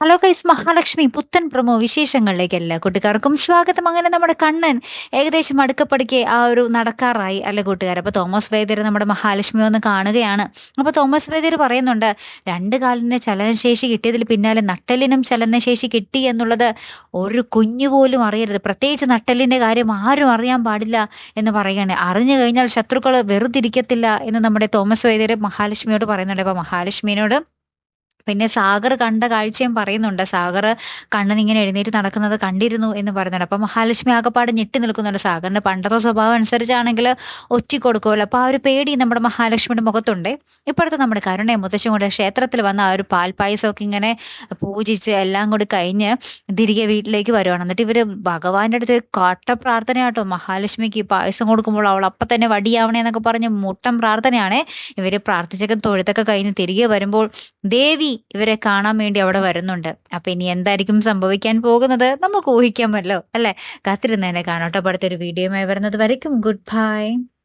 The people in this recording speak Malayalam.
ഹലോ കൈസ് മഹാലക്ഷ്മി പുത്തൻ പ്രമോ വിശേഷങ്ങളിലേക്ക് എല്ലാ കൂട്ടുകാർക്കും സ്വാഗതം. അങ്ങനെ നമ്മുടെ കണ്ണൻ ഏകദേശം അടുക്കപ്പടിക്ക് ആ ഒരു നടക്കാറായി അല്ല കൂട്ടുകാർ അപ്പോൾ തോമസ് വൈദ്യർ നമ്മുടെ മഹാലക്ഷ്മി ഒന്ന് കാണുകയാണ്. അപ്പോൾ തോമസ് വൈദ്യർ പറയുന്നുണ്ട് രണ്ട് കാലിന് ചലനശേഷി കിട്ടിയതിൽ പിന്നാലെ നട്ടലിനും ചലനശേഷി കിട്ടി എന്നുള്ളത് ഒരു കുഞ്ഞു പോലും അറിയരുത്. പ്രത്യേകിച്ച് നട്ടലിന്റെ കാര്യം ആരും അറിയാൻ പാടില്ല എന്ന് പറയുകയാണ്. അറിഞ്ഞു കഴിഞ്ഞാൽ ശത്രുക്കൾ വെറുതിരിക്കത്തില്ല എന്ന് നമ്മുടെ തോമസ് വൈദ്യർ മഹാലക്ഷ്മിയോട് പറയുന്നുണ്ട്. അപ്പോൾ മഹാലക്ഷ്മിയോട് പിന്നെ സാഗർ കണ്ട കാഴ്ചയും പറയുന്നുണ്ട്. സാഗർ കണ്ണൻ എഴുന്നേറ്റ് നടക്കുന്നത് കണ്ടിരുന്നു എന്ന് പറയുന്നുണ്ട്. അപ്പം മഹാലക്ഷ്മി ആകെപ്പാട് ഞെട്ടി നിൽക്കുന്നുണ്ട്. സാഗറിന്റെ പണ്ടത്തെ സ്വഭാവം അനുസരിച്ചാണെങ്കിൽ ഒറ്റിക്കൊടുക്കുമല്ലോ അപ്പോൾ ആ ഒരു പേടി നമ്മുടെ മഹാലക്ഷ്മിയുടെ മുഖത്തുണ്ട്. ഇപ്പോഴത്തെ നമ്മുടെ കരുണയും മുത്തശ്ശിയും കൂടെ ക്ഷേത്രത്തിൽ വന്ന ആ ഒരു പാൽപ്പായസമൊക്കെ ഇങ്ങനെ പൂജിച്ച് എല്ലാം കൂടി കഴിഞ്ഞ് തിരികെ വീട്ടിലേക്ക് വരുവാണ്. എന്നിട്ട് ഇവർ ഭഗവാന്റെ അടുത്ത് കാട്ട പ്രാർത്ഥനയാട്ടോ. മഹാലക്ഷ്മിക്ക് പായസം കൊടുക്കുമ്പോൾ അവൾ അപ്പം തന്നെ വടിയാവണേ എന്നൊക്കെ പറഞ്ഞ് മുട്ടം പ്രാർത്ഥനയാണ്. ഇവർ പ്രാർത്ഥിച്ചൊക്കെ തൊഴുത്തൊക്കെ കഴിഞ്ഞ് തിരികെ വരുമ്പോൾ ദേവി ഇവരെ കാണാൻ വേണ്ടി അവിടെ വരുന്നുണ്ട്. അപ്പൊ ഇനി എന്തായിരിക്കും സംഭവിക്കാൻ പോകുന്നത്? നമുക്ക് ഊഹിക്കാമല്ലോ അല്ലെ? കാത്തിരുന്നതിനെ കാണോട്ടോ അടുത്തൊരു വീഡിയോയുമായി വരുന്നത് വരയ്ക്കും. Good bye